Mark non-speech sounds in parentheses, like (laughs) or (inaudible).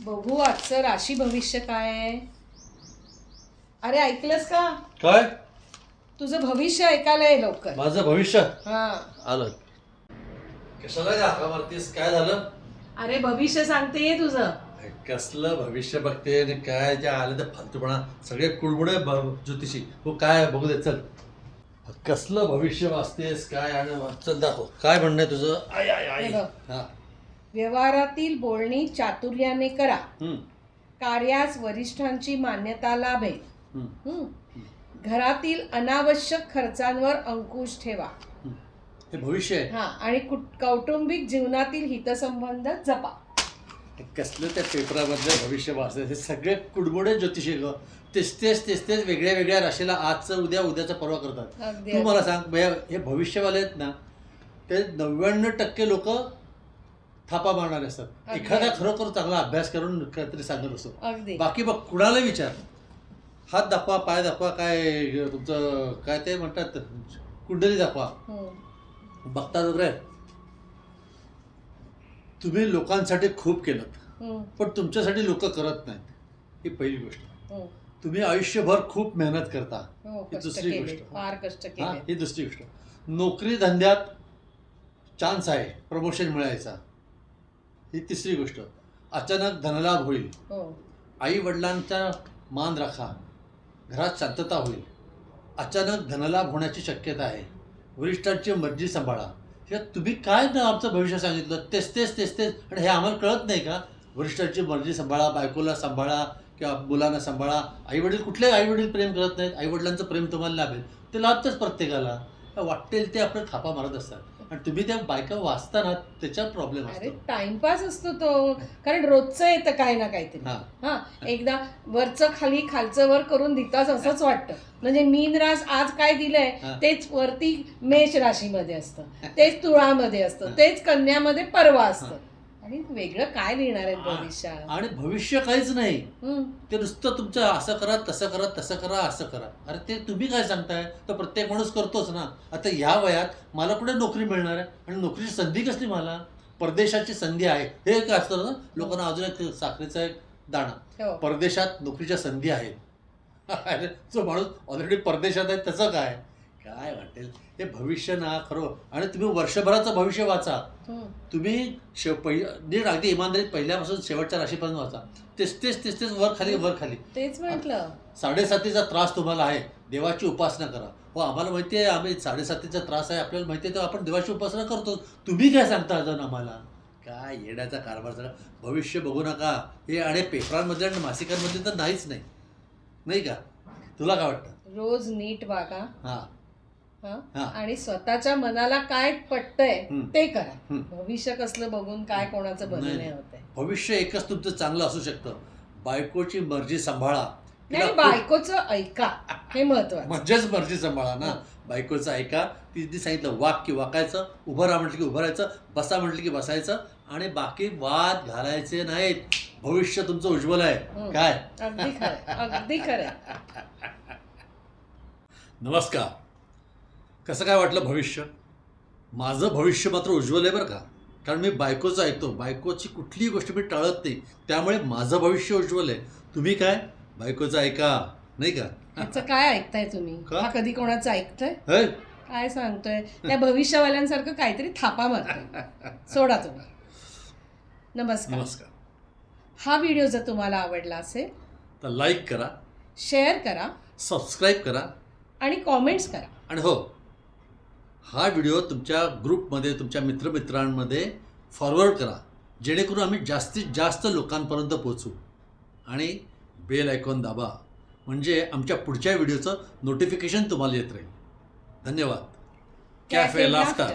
बघू आजचं राशी भविष्य काय आहे? अरे ऐकलंस का? काय? तुझं भविष्य ऐकायला ये लवकर. माझं भविष्य? हा. आलं. कशाला रे हाका मारतीस काय झालं? अरे भविष्य सांगते तुझं. अरे कसलं भविष्य बघते? आणि काय जे आलं ते फालतूपणा. सगळे ब- ज्योतिषी. हो काय आहे, बघू दे चल. कसलं भविष्य वाचतेस? काय? आणि चल दाखव. काय म्हणणं आहे तुझं? आय आय आय हे बघ. हा. व्यवहारातील बोलणी चातुर्याने करा. कार्यास वरिष्ठांची मान्यता लाभेल. घरातील अनावश्यक खर्चांवर अंकुश ठेवा. हे. भविष्य आहे. हा आणि कुट- कौटुंबिक जीवनातील हितसंबंध जपा. कसलं त्या पेपरामधलं भविष्य वाचतं हे सगळे कुडमुडे ज्योतिषी ग. तेच तेच तेच तेच वेगळ्या वेगळ्या राशीला आजचं उद्या उद्याचा परवा करतात. तू मला सांग हे भविष्यवाले आहेत ना ते नव्याण्णव टक्के लोक थापा मारणारे असतात. अगदी. एखादा खरोखर चांगला अभ्यास करून काहीतरी सांगत असतो. अगदी. बाकी बघ कुणाला विचार? हात दाखवा पाय दाखवा काय तुमचं काय ते म्हणतात कुंडली दाखवा. हं. बघता वगैरे. तुम्ही लोकांसाठी खूप केलं हं. पण तुमच्यासाठी लोक करत नाहीत. ही पहिली गोष्ट. हं. तुम्ही आयुष्यभर खूप मेहनत करता. हो ही कष्ट दुसरी केले गोष्ट. फार कष्ट हा केले. ही दुसरी गोष्ट. नोकरी धंद्यात चान्स आहे. प्रमोशन मिळायचा. ही तिसरी गोष्ट. अचानक धनलाभ होईल. हो. आई वडिलांचा मान राखा. घरात शांतता होईल. अचानक धनलाभ होण्याची शक्यता आहे. वरिष्ठांची मर्जी सांभाळा. हे तुम्ही काय ना आमचं भविष्य सांगितलं? तेच तेच तेच तेच. आणि हे आम्हाला कळत नाही का? वरिष्ठांची मर्जी सांभाळा बायकोला सांभाळा किंवा मुलांना सांभाळा. आईवडील कुठले आईवडील प्रेम करत नाहीत? आईवडिलांचं प्रेम तुम्हाला लाभेल. ते लाभतंच प्रत्येकाला. वाटेल ते आपलं थापा मारत असतात. आणि तुम्ही त्या बायका वाचताना त्याच्यात प्रॉब्लेम अरे असतो. टाइमपास असतो तो. कारण रोजचं येतं काय ना काहीतरी. हां. हा एकदा वरचं खाली खालचं वर करून देताच असंच वाटतं. म्हणजे मीन रास आज काय दिलंय हा. तेच वरती मेष राशीमध्ये असतं. तेच तुळामध्ये असतं. तेच कन्यामध्ये परवा असतं. आणि वेगळं काय लिहिणार आहेत भविष्यात? आणि भविष्य काहीच नाही. ते नुसतं तुमचं असं करा तसं करा तसं करा असं करा. अरे ते तुम्ही काय सांगताय? तर प्रत्येक माणूस करतोच ना. आता ह्या वयात मला कुठे नोकरी मिळणार आहे? आणि नोकरीची संधी कसली मला? परदेशाची संधी आहे. हे काय असतं ना लोकांना अजून एक साखरेचा एक दाणा. हो. परदेशात नोकरीच्या संधी आहेत. (laughs) अरे जो माणूस ऑलरेडी परदेशात आहे त्याचं काय? काय वाटेल? हे भविष्य ना खरं. आणि तुम्ही वर्षभराचं भविष्य वाचा. हं. तुम्ही शेव नीट अगदी इमानदारीत पहिल्यापासून शेवटच्या राशीपर्यंत वाचा. तेच तेच तेच तेच वर खाली वर खाली. तेच म्हटलं. साडेसातीचा त्रास तुम्हाला आहे. देवाची उपासना करा. हो आम्हाला माहिती आहे आम्ही साडेसातीचा त्रास आहे आपल्याला माहिती आहे तर आपण देवाची उपासना करतो. तुम्ही काय सांगता अजून आम्हाला? काय येण्याचा कारभार सगळा भविष्य बघू नका. हे आणि पेपरांमध्ये आणि मासिकांमध्ये तर नाहीच नाही. नाही का? तुला काय वाटतं? रोज नीट वागा. हां. आणि स्वतःच्या मनाला काय पटतंय. ते करा. भविष्य कसलं बघून काय कोणाचं नाही. होतंय. भविष्य एकच तुमचं चांगलं असू शकतं. बायकोची मर्जी सांभाळा. नाही बायकोचं ऐका. हे महत्वाचं. (laughs) म्हणजेच मर्जी सांभाळा ना. बायकोचं ऐका. तिने सांगितलं वाक की वाकायचं उभं राहा म्हटलं की उभं राहायचं बसा म्हटलं की बसायचं आणि बाकी वाद घालायचे नाहीत. भविष्य तुमचं उज्ज्वल आहे. काय? अगदी खरं अगदी खरं (laughs) नमस्कार. कसं काय वाटलं भविष्य? माझं भविष्य मात्र उज्ज्वल आहे बरं का. कारण मी बायकोचं ऐकतो. बायकोची कुठलीही गोष्ट मी टाळत नाही. त्यामुळे माझं भविष्य उज्ज्वल आहे. तुम्ही काय? बायकोचं ऐका. नाही का? ह्याचं काय ऐकताय तुम्ही? का? हा कधी कोणाचं ऐकतोय? काय सांगतोय? त्या भविष्यवाल्यांसारखं काहीतरी थापा मारतोय. (laughs) सोडा तुम्ही. नमस्कार. नमस्कार. हा व्हिडिओ जर तुम्हाला आवडला असेल तर लाईक करा. शेअर करा. सबस्क्राईब करा. आणि कॉमेंट्स करा. आणि हो हा व्हिडिओ तुमच्या ग्रुपमध्ये तुमच्या मित्रमित्रांमध्ये फॉरवर्ड करा. जेणेकरून आम्ही जास्तीत जास्त लोकांपर्यंत पोचू आणि बेल आयकॉन दाबा. म्हणजे आमच्या पुढच्या व्हिडिओचं नोटिफिकेशन तुम्हाला येत राहील. धन्यवाद. Cafe laughter